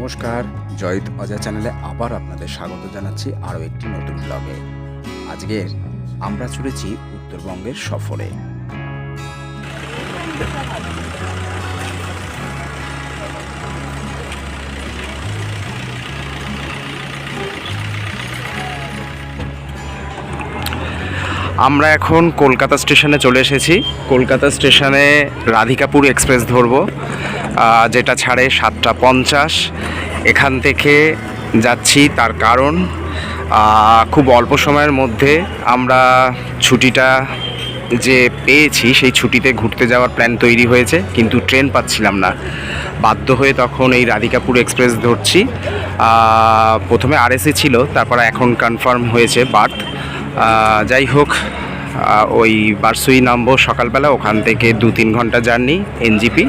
নমস্কার, জয়িত অজা চ্যানেলে আবার আপনাদের স্বাগত জানাচ্ছি আরও একটি নতুন ব্লগে আজকের আমরা চলেছি উত্তরবঙ্গের সফরে। আমরা এখন কলকাতা স্টেশনে চলে এসেছি। কলকাতা স্টেশনে রাধিকাপুর এক্সপ্রেস ধরবো। যেটা ছাড়ে সাতটা পঞ্চাশ। এখান থেকে যাচ্ছি তার কারণ খুব অল্প সময়ের মধ্যে আমরা ছুটিটা যে পেয়েছি, সেই ছুটিতে ঘুরতে যাওয়ার প্ল্যান তৈরি হয়েছে, কিন্তু ট্রেন পাচ্ছিলাম না। বাধ্য হয়ে তখন এই রাধিকাপুর এক্সপ্রেস ধরছি। প্রথমে আরএসি ছিল, তারপর এখন কনফার্ম হয়েছে বার্থ। যাই হোক ওই বারসুই নামবো সকালবেলা, ওখান থেকে দু তিন ঘণ্টা জার্নি এনজিপি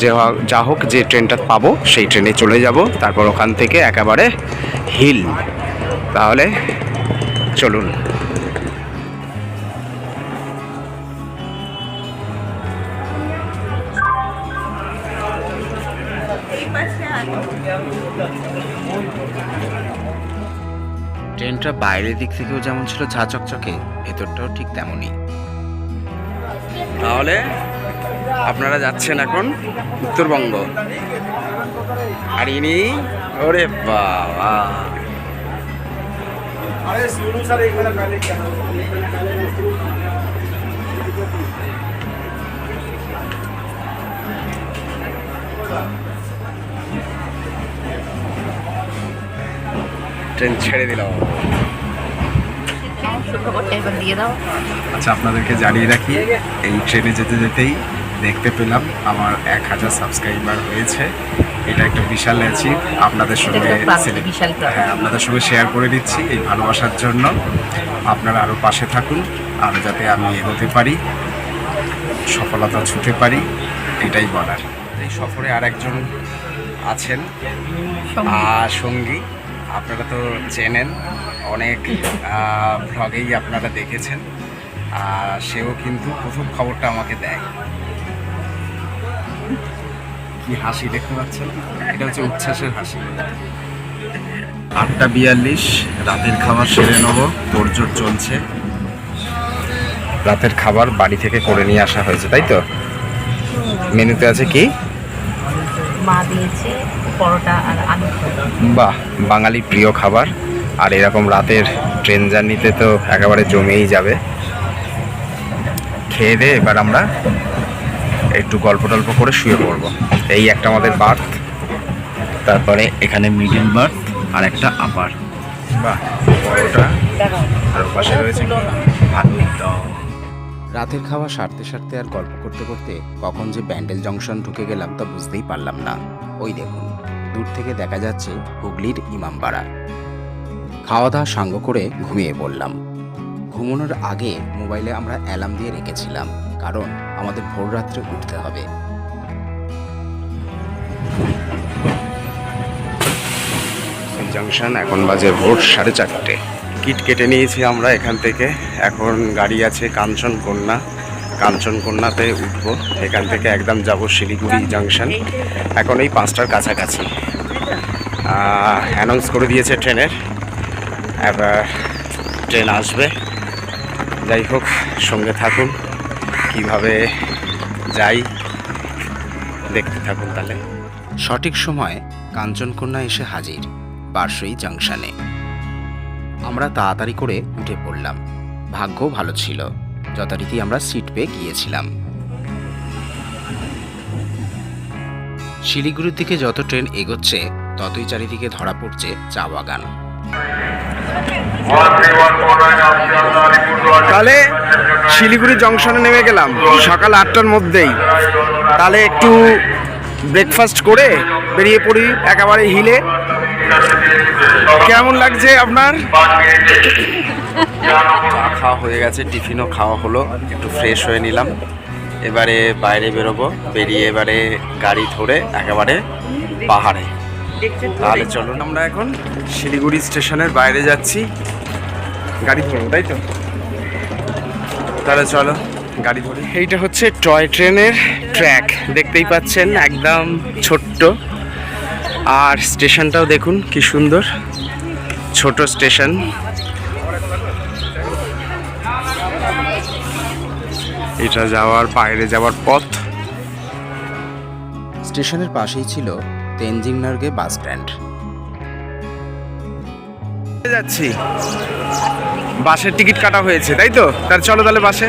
যে যা হোক যে ট্রেনটা পাবো সেই ট্রেনে চলে যাব। তারপর ওখান থেকে একেবারে হিল। তাহলে চলুন। ট্রেনটা বাইরের দিক থেকেও যেমন ছিল ঝা চকচকে ভেতরটাও ঠিক তেমনই। তাহলে আপনারা যাচ্ছেন এখন উত্তরবঙ্গ। আর ইনি ওরে বাবা। ট্রেন ছেড়ে দিলাম সুখবরটা এবার দিয়ে দাও। আচ্ছা আপনাদেরকে জানিয়ে রাখি এই ট্রেনে যেতে যেতেই দেখতে পেলাম আমার এক হাজার সাবস্ক্রাইবার হয়েছে। এটা একটা বিশাল অ্যাচিভ আপনাদের সঙ্গে। হ্যাঁ আপনাদের সঙ্গে শেয়ার করে দিচ্ছি এই ভালোবাসার জন্য। আপনারা আরও পাশে থাকুন আরও যাতে আমি এগোতে পারি সফলতা ছুতে পারি এটাই বলার। এই সফরে আর একজন আছেন আর সঙ্গী। আপনারা তো চেনেন অনেক ভ্লগেই আপনারা দেখেছেন সেও কিন্তু প্রথম খবরটা আমাকে দেয়। কি হাসি দেখতে পাচ্ছেন? এটা হচ্ছে উচ্ছ্বাসের হাসি। আটটা বিয়াল্লিশ রাতের খাবার সেরে নেব তোড়জোড় চলছে। রাতের খাবার বাড়ি থেকে করে নিয়ে আসা হয়েছে তাই তো? মেনুতে আছে কি? মা দিয়েছে। পরোটা আর আলু বাহ বাঙালি প্রিয় খাবার। আর এরকম রাতের ট্রেন জার্নিতে তো একেবারে জমেই যাবে। খেয়ে দিয়ে এবার আমরা একটু গল্প টল্প করে শুয়ে পড়ব। এই একটা আমাদের বার্থ তারপরে এখানে মিডিল বার্থ আর একটা আপার। বাহ আর পাশে রয়েছে রাতের খাওয়া সারতে সারতে আর গল্প করতে করতে কখন যে ব্যান্ডেল জংশন ঢুকে গেলাম তা বুঝতেই পারলাম না। ওই দেখুন, দূর থেকে দেখা যাচ্ছে হুগলির ইমামবাড়া খাওয়া দাওয়া সাঙ্গ করে ঘুমিয়ে পড়লাম। ঘুমানোর আগে মোবাইলে আমরা অ্যালার্ম দিয়ে রেখেছিলাম, কারণ আমাদের ভোর রাত্রে উঠতে হবে। জাংশন এখন বাজে ভোর সাড়ে চারটে। কিট কেটে নিয়েছি আমরা এখান থেকে। এখন গাড়ি আছে কাঞ্চনকন্যা। কাঞ্চনকন্যাতে উঠবো। এখান থেকে একদম যাব শিলিগুড়ি জাংশন এখন এই পাঁচটার কাছাকাছি। অ্যানাউন্স করে দিয়েছে ট্রেনের। এবার ট্রেন আসবে। যাই হোক, সঙ্গে থাকুন। কীভাবে যাই, দেখতে থাকুন তাহলে। সঠিক সময় কাঞ্চনকন্যা এসে হাজির বারসই জাংশনে আমরা তাড়াতাড়ি করে উঠে পড়লাম। ভাগ্য ভালো ছিল। যথারীতি আমরা সিট পেয়ে গিয়েছিলাম। শিলিগুড়ির দিকে যত ট্রেন এগোচ্ছে, ততই চারিদিকে ধরা পড়ছে চা বাগান। তাহলে শিলিগুড়ি জংশনে নেমে গেলাম। সকাল আটটার মধ্যেই। তাহলে একটু ব্রেকফাস্ট করে বেরিয়ে পড়ি একেবারে হিলে কেমন লাগছে আপনার? খাওয়া হয়ে গেছে, টিফিনও খাওয়া হলো, একটু ফ্রেশ হয়ে নিলাম। এবারে বাইরে বেরোবো, বেরিয়ে এবারে গাড়ি ধরে একেবারে পাহাড়ে। তাহলে চলুন আমরা এখন শিলিগুড়ি স্টেশনের বাইরে যাচ্ছি। গাড়ি ধরবো তাই তো? তাহলে চলো, গাড়ি ধরে। এইটা হচ্ছে টয় ট্রেনের ট্র্যাক, দেখতেই পাচ্ছেন, একদম ছোট্ট। আর স্টেশনটাও দেখুন কি সুন্দর, ছোট স্টেশন। এটা যাওয়ার বাইরে যাওয়ার পথ। স্টেশনের পাশেই ছিল তেনজিং নার্গে বাস স্ট্যান্ড। যাচ্ছি। বাসের টিকিট কাটা হয়েছে তাই তো? তার চলো তাহলে বাসে।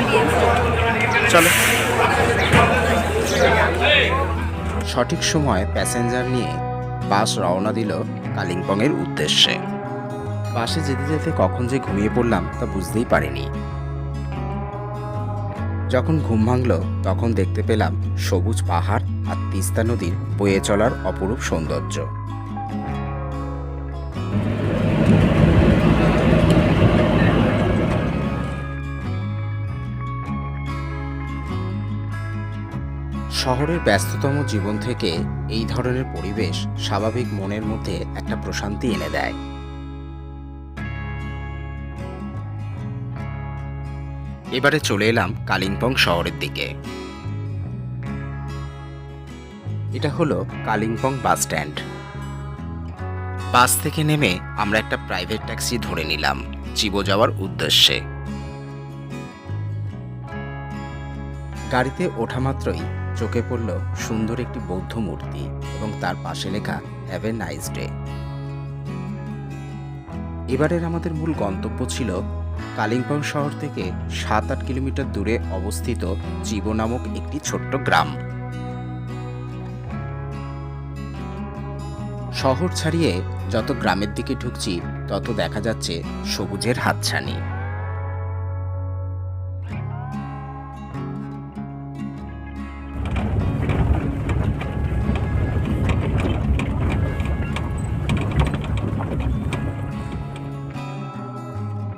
চলো। সঠিক সময় প্যাসেঞ্জার নিয়ে বাস রওনা দিল কালিম্পংয়ের উদ্দেশ্যে। বাসে যেতে যেতে কখন যে ঘুমিয়ে পড়লাম তা বুঝতেই পারিনি। যখন ঘুম ভাঙল, তখন দেখতে পেলাম সবুজ পাহাড় আর তিস্তা নদীর বয়ে চলার অপরূপ সৌন্দর্য। শহরের ব্যস্ততম জীবন থেকে এই ধরনের পরিবেশ স্বাভাবিক মনের মধ্যে একটা প্রশান্তি এনে দেয়। এবারে চলে এলাম কালিম্পং শহরের দিকে। এটা হলো কালিম্পং বাস স্ট্যান্ড। বাস থেকে নেমে আমরা একটা প্রাইভেট ট্যাক্সি ধরে নিলাম, চিবো যাওয়ার উদ্দেশ্যে। গাড়িতে ওঠা মাত্রই চোখে পড়ল সুন্দর একটি বৌদ্ধ মূর্তি এবং তার পাশে লেখা হ্যাভ এ নাইস ডে এবারের আমাদের মূল গন্তব্য ছিল কালিম্পং শহর থেকে সাত আট কিলোমিটার দূরে অবস্থিত জীব নামক একটি ছোট্ট গ্রাম। শহর ছাড়িয়ে যত গ্রামের দিকে ঢুকছি, তত দেখা যাচ্ছে সবুজের হাতছানি।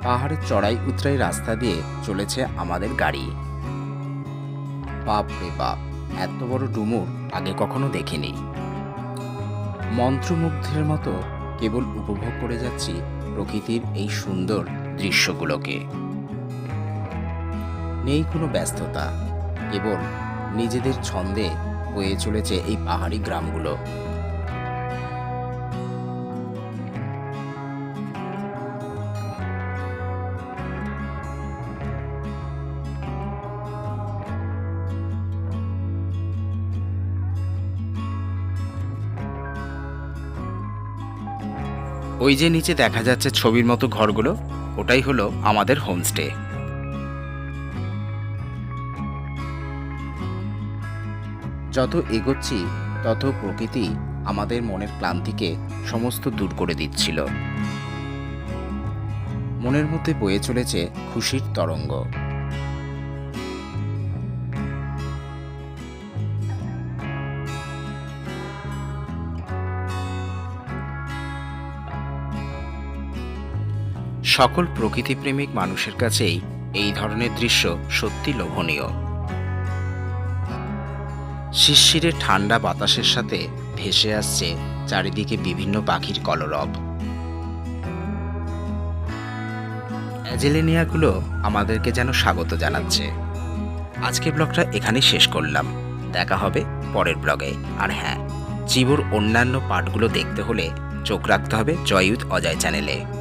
পাহাড়ের চড়াই উতরাই রাস্তা দিয়ে চলেছে আমাদের গাড়ি। বাপ রে বাপ, এত বড় ডুমুর আগে কখনো দেখিনি। মন্ত্রমুগ্ধের মতো কেবল উপভোগ করে যাচ্ছি প্রকৃতির এই সুন্দর দৃশ্যগুলোকে। নেই কোনো ব্যস্ততা, কেবল নিজেদের ছন্দে বয়ে চলেছে এই পাহাড়ি গ্রামগুলো। ওই যে নিচে দেখা যাচ্ছে ছবির মতো ঘরগুলো, ওটাই হলো আমাদের হোমস্টে। যত এগোচ্ছি, তত প্রকৃতি আমাদের মনের ক্লান্তিকে সমস্ত দূর করে দিচ্ছিল। মনের মধ্যে বয়ে চলেছে খুশির তরঙ্গ। সকল প্রকৃতিপ্রেমিক মানুষের কাছেই এই ধরনের দৃশ্য সত্যি লোভনীয়। শিশিরে ঠান্ডা বাতাসের সাথে ভেসে আসছে চারিদিকে বিভিন্ন পাখির কলরব। অ্যাজেলেনিয়াগুলো আমাদেরকে যেন স্বাগত জানাচ্ছে। আজকে ব্লগটা এখানেই শেষ করলাম। দেখা হবে পরের ব্লগে। আর হ্যাঁ জীবর অন্যান্য পার্টগুলো দেখতে হলে চোখ রাখতে হবে জয়ুত অজয় চ্যানেলে।